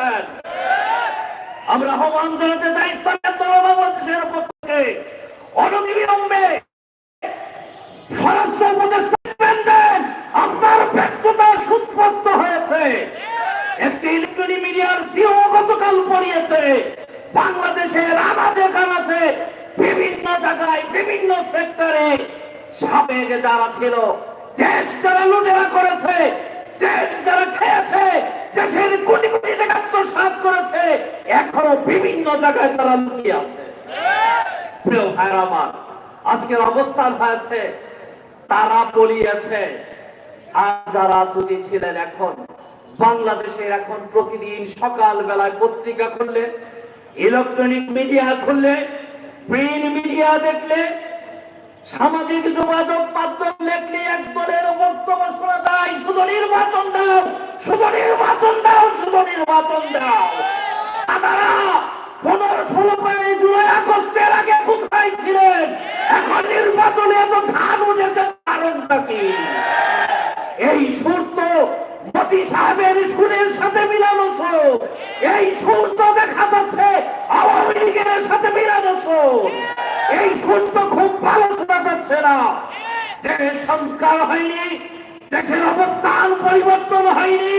করেছেন আমরা আহ্বান জানাতে চাই ইসলামের দল বাংলাদেশের পক্ষে। অনবিলম্বে স্বরাষ্ট্র উপদেষ্টা আপনার ব্যর্থতা সুস্পষ্ট হয়েছে। একটি ইলেকট্রনিক মিডিয়ার সিও গতকাল পড়িয়েছে বাংলাদেশের আনাচে কানাচে বিভিন্ন জায়গায়, বিভিন্ন সেক্টরে সাবেক যারা ছিল, দেশ যারা লুটেরা করেছে জায়গায় তারা লুকিয়ে আছে। প্রিয় ভাইরা আমার, আজকের অবস্থান হয়েছে, তারা বলিয়েছে আর যারা দুটি ছিলেন এখন বাংলাদেশের এখন প্রতিদিন সকাল বেলায় পত্রিকা খুললে, ইলেকট্রনিক মিডিয়া খুললে, প্রিন্ট মিডিয়া দেখলে, সামাজিক যোগাযোগ মাধ্যম দেখলে এক দলের বক্তব্য শোনা যায়, শুধু নির্বাচন দাও, শুধু নির্বাচন দাও, শুধু নির্বাচন দাও পনেরো ষোলো পায়ে জুলাই আগস্টের আগে কোথায় ছিলেন এখন নির্বাচনে এত ধান উঠেছে কারণটা কি এই সুর তো মোদী সাহেবের সুরের সাথে মিলানো এই সুর দেখা যাচ্ছে আওয়ামী লীগের সাথে মিলানো এই সুর খুব ভালো শোনা যাচ্ছে না। দেশের সংস্কার হয়নি, দেশের অবস্থান পরিবর্তন হয়নি,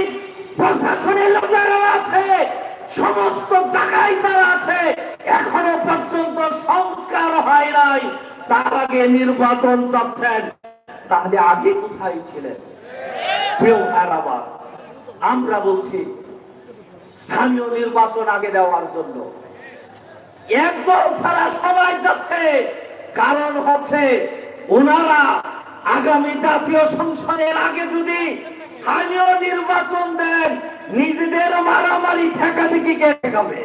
প্রশাসনের লোকেরা আছে, সমস্ত জায়গায় তারা আছে। এখনও পর্যন্ত সংস্কার হয় নাই, তার আগে নির্বাচন চাচ্ছেন, তাহলে আগে কোথায় ছিলেন? প্রিয় ভাইয়ের আমার বলছি, স্থানীয় নির্বাচন আগে দেওয়ার জন্য। একদল ছাড়া সবাই যাচ্ছে, কারণ হচ্ছে ওনারা আগামী জাতীয় সংসদের আগে যদি স্থানীয় নির্বাচন দেন, নিজেদের মারামারি ঠেকাঠেকি কে ঠেকাবে?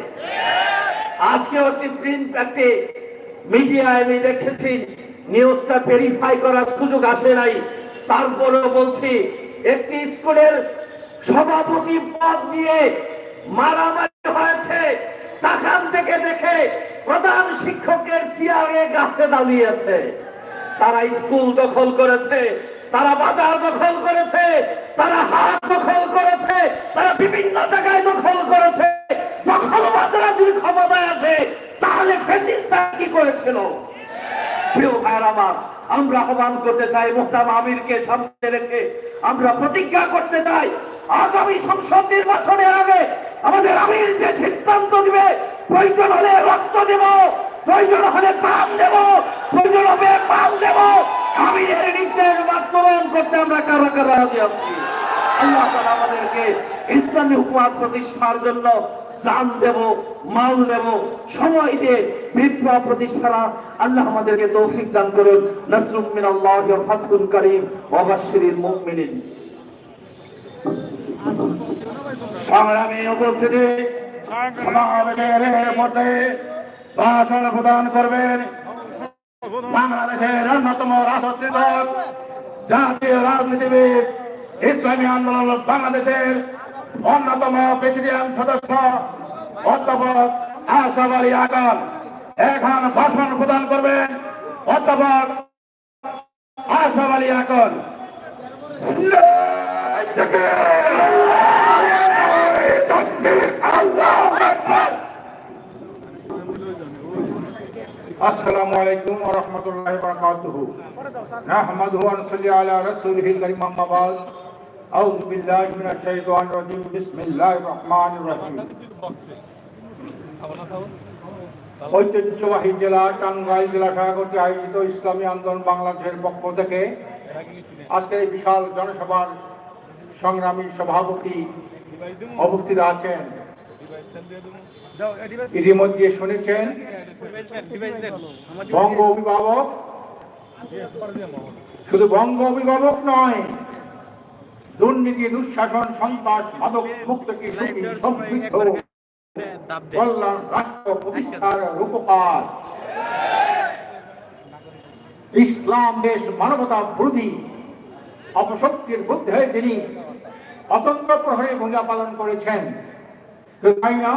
আজকে একটি প্রিন্ট একটি মিডিয়ায় আমি দেখেছি নিউজটা ভেরিফাই করার সুযোগ আসে নাই। তারপরেও বলছি, একটি স্কুলের সভাপতি পদ নিয়ে মারামারি হয়েছে। সেখান থেকে দেখে প্রধান শিক্ষকের চেয়ারে গাছে দাঁড়িয়েছে তারা স্কুল দখল করেছে, তারা বাজার দখল করেছে, তারা হাট দখল করেছে, তারা বিভিন্ন জায়গায় দখল করেছে। দখলবাদরা যদি ক্ষমতায় আছে, তাহলে ফেসিস্টরা কি করেছিল? আমরা আহ্বান করতে চাই মোহতাম আমিরকে সামনে রেখে, আমরা প্রতিজ্ঞা করতে চাই আগামী সংসদ নির্বাচনের আগে আমাদের আমির যে সিদ্ধান্ত দিবে, প্রয়োজন হলে রক্ত দেব, প্রয়োজন হলে কাম দেব, প্রয়োজন হবে পাল দেব। আমিরের নির্দেশ বাস্তবায়ন করতে আমরা কারা কারা আছি? আল্লাহ আমাদেরকে ইসলামী হুকুমত প্রতিষ্ঠার জন্য জান দেব, মাল দেব, সময় দিয়ে আল্লাহ আমাদেরকে তৌফিক দান করুন। নাসরুম সংগ্রামী উপস্থিতি। ভাষণ প্রদান করবেন বাংলাদেশের অন্যতম রাষ্ট্রচিন্তক জাতীয় রাজনীতিবিদ, ইসলামী আন্দোলন বাংলাদেশের অন্যতম প্রেসিডিয়াম সদস্য, অধ্যাপক আশরাফ আলী আকন এখন ভাষণ প্রদান করবেন অধ্যাপক আশরাফ আলী আকন আসসালামু আলাইকুম ওয়া রাহমাতুল্লাহি ওয়া বারাকাতুহু। নাহমাদুহু ওয়া নুসাল্লি আলা রাসূলিহিল কারীম আম্মা ঐতিহ্যবাহী জেলা টাঙ্গাইল জেলা সভাপতি আয়োজিত ইসলামী আন্দোলন বাংলাদেশের পক্ষ থেকে আজকের এই বিশাল জনসভার সংগ্রামী সভাপতি অবস্থিত আছেন ইতিমধ্যে শুনেছেন বঙ্গ অভিভাবক। শুধু বঙ্গ অভিভাবক নয়, দুর্নীতি, দুঃশাসন, সন্ত্রাস, মাদক মুক্ত কি সমৃদ্ধ কল্যাণ, রাষ্ট্র প্রতিষ্ঠার রূপকার। ইসলাম, দেশ, মানবতা বিরোধী অপশক্তির বুদ্ধে তিনি অতন্ত্র প্রহরী ভূমিকা পালন করেছেন। তো তাই না